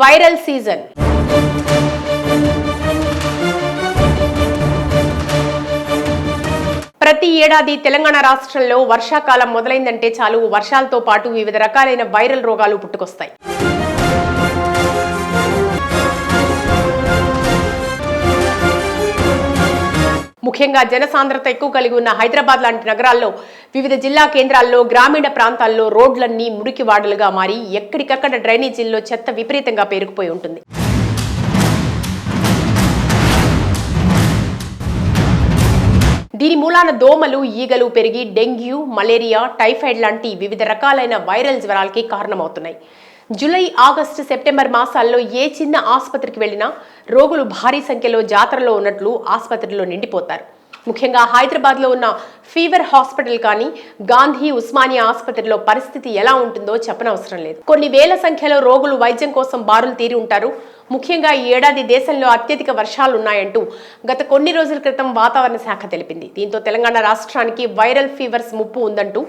Viral season. ప్రతి ఏడాది తెలంగాణ రాష్ట్రంలో వర్షాకాలం మొదలైందంటే చాలు వర్షాలతో పాటు వివిధ రకాలైన వైరల్ రోగాలు పుట్టుకొస్తాయి. ముఖ్యంగా జనసాంద్రత ఎక్కువ కలిగి ఉన్న హైదరాబాద్ లాంటి నగరాల్లో వివిధ జిల్లా కేంద్రాల్లో గ్రామీణ ప్రాంతాల్లో రోడ్లన్నీ మురికి వాడలుగా మారి ఎక్కడికక్కడ డ్రైనేజీల్లో చెత్త విపరీతంగా పేరుకుపోయి ఉంటుంది. దీని మూలాన దోమలు ఈగలు పెరిగి డెంగ్యూ మలేరియా టైఫాయిడ్ లాంటి వివిధ రకాలైన వైరల్ జ్వరాలకి కారణమవుతున్నాయి. జూలై ఆగస్టు సెప్టెంబర్ మాసాల్లో ఏ చిన్న ఆసుపత్రికి వెళ్ళినా రోగులు భారీ సంఖ్యలో జాతరలో ఉన్నట్లు ఆసుపత్రిలో నిండిపోతారు. ముఖ్యంగా హైదరాబాద్లో ఉన్న ఫీవర్ హాస్పిటల్ కానీ గాంధీ ఉస్మానియా ఆసుపత్రిలో పరిస్థితి ఎలా ఉంటుందో చెప్పనవసరం లేదు. కొన్ని వేల సంఖ్యలో రోగులు వైద్యం కోసం బారులు తీరి ఉంటారు. ముఖ్యంగా ఈ ఏడాది దేశంలో అత్యధిక వర్షాలు ఉన్నాయంటూ గత కొన్ని రోజుల క్రితం వాతావరణ శాఖ తెలిపింది. దీంతో తెలంగాణ రాష్ట్రానికి వైరల్ ఫీవర్స్ ముప్పు ఉందంటూ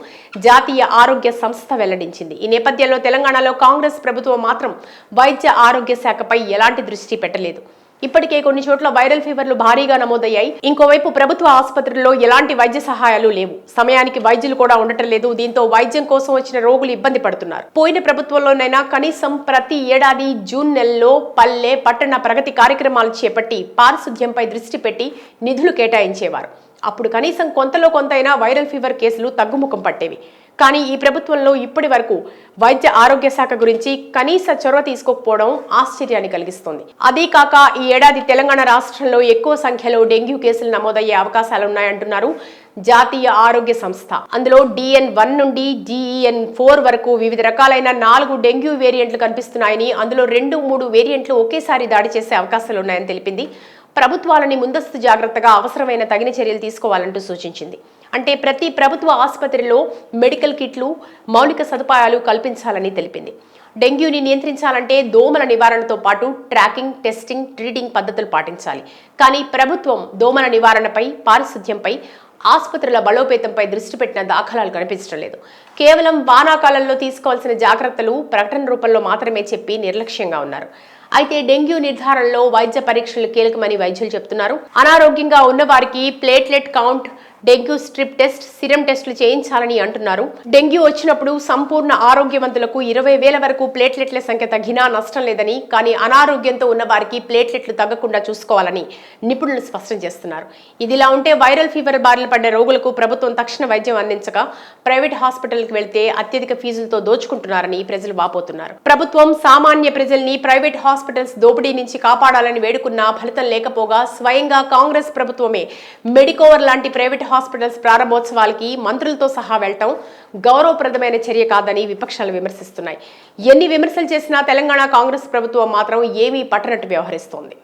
జాతీయ ఆరోగ్య సంస్థ వెల్లడించింది. ఈ నేపథ్యంలో తెలంగాణలో కాంగ్రెస్ ప్రభుత్వం మాత్రం వైద్య ఆరోగ్య శాఖపై ఎలాంటి దృష్టి పెట్టలేదు. ఇప్పటికే కొన్ని చోట్ల వైరల్ ఫీవర్లు భారీగా నమోదయ్యాయి. ఇంకోవైపు ప్రభుత్వ ఆసుపత్రుల్లో ఎలాంటి వైద్య సహాయాలు లేవు. సమయానికి వైద్యులు కూడా ఉండటం లేదు. దీంతో వైద్యం కోసం వచ్చిన రోగులు ఇబ్బంది పడుతున్నారు. పోయిన ప్రభుత్వంలోనైనా కనీసం ప్రతి ఏడాది జూన్ నెలలో పల్లె పట్టణ ప్రగతి కార్యక్రమాలు చేపట్టి పారిశుద్ధ్యంపై దృష్టి పెట్టి నిధులు కేటాయించేవారు. అప్పుడు కనీసం కొంతలో కొంతైనా వైరల్ ఫీవర్ కేసులు తగ్గుముఖం పట్టేవి. కానీ ఈ ప్రభుత్వంలో ఇప్పటి వరకు వైద్య ఆరోగ్య శాఖ గురించి కనీస చొరవ తీసుకోకపోవడం ఆశ్చర్యాన్ని కలిగిస్తోంది. అదే కాక ఈ ఏడాది తెలంగాణ రాష్ట్రంలో ఎక్కువ సంఖ్యలో డెంగ్యూ కేసులు నమోదయ్యే అవకాశాలున్నాయంటున్నారు జాతీయ ఆరోగ్య సంస్థ. అందులో డిఎన్ వన్ నుండి డిఈఎన్ ఫోర్ వరకు వివిధ రకాలైన నాలుగు డెంగ్యూ వేరియంట్లు కనిపిస్తున్నాయని అందులో రెండు మూడు వేరియంట్లు ఒకేసారి దాడి చేసే అవకాశాలున్నాయని తెలిపింది. ప్రభుత్వాలని ముందస్తు జాగ్రత్తగా అవసరమైన తగిన చర్యలు తీసుకోవాలంటూ సూచించింది. అంటే ప్రతి ప్రభుత్వ ఆసుపత్రిలో మెడికల్ కిట్లు మౌలిక సదుపాయాలు కల్పించాలని తెలిపింది. డెంగ్యూని నియంత్రించాలంటే దోమల నివారణతో పాటు ట్రాకింగ్ టెస్టింగ్ ట్రీటింగ్ పద్ధతులు పాటించాలి. కానీ ప్రభుత్వం దోమల నివారణపై పారిశుద్ధ్యంపై ఆసుపత్రుల బలోపేతంపై దృష్టి పెట్టిన దాఖలాలు కనిపించడం లేదు. కేవలం వానాకాలంలో తీసుకోవాల్సిన జాగ్రత్తలు ప్రకటన రూపంలో మాత్రమే చెప్పి నిర్లక్ష్యంగా ఉన్నారు. అయితే డెంగ్యూ నిర్ధారణలో వైద్య పరీక్షలు కీలకమని వైద్యులు చెప్తున్నారు. అనారోగ్యంగా ఉన్న వారికి platelet count dengue strip test serum టెస్టులు చేయించాలని అంటున్నారు. డెంగ్యూ వచ్చినప్పుడు సంపూర్ణ ఆరోగ్యవంతులకు ఇరవై వేల వరకు ప్లేట్లెట్ల సంఖ్య తగ్గినా నష్టం లేదని కానీ అనారోగ్యంతో ఉన్న వారికి ప్లేట్లెట్లు తగ్గకుండా చూసుకోవాలని నిపుణులు స్పష్టం చేస్తున్నారు. ఇదిలా ఉంటే వైరల్ ఫీవర్ బారిన పడ్డ రోగులకు ప్రభుత్వం తక్షణ వైద్యం అందించగా ప్రైవేట్ హాస్పిటల్కి వెళ్తే అత్యధిక ఫీజులతో దోచుకుంటున్నారని ప్రజలు వాపోతున్నారు. ప్రభుత్వం సామాన్య ప్రజల్ని ప్రైవేట్ హాస్పిటల్స్ దోపిడీ నుంచి కాపాడాలని వేడుకున్నా ఫలితం లేకపోగా స్వయంగా కాంగ్రెస్ ప్రభుత్వమే మెడికోవర్ లాంటి ప్రైవేట్ హాస్పిటల్స్ ప్రారంభోత్సవాలకి మంత్రులతో సహా వెళ్ళటం గౌరవప్రదమైన చర్య కాదని విపక్షాలు విమర్శిస్తున్నాయి. ఎన్ని విమర్శలు చేసినా తెలంగాణ కాంగ్రెస్ ప్రభుత్వం మాత్రం ఏమీ పట్టనట్టు వ్యవహరిస్తోంది.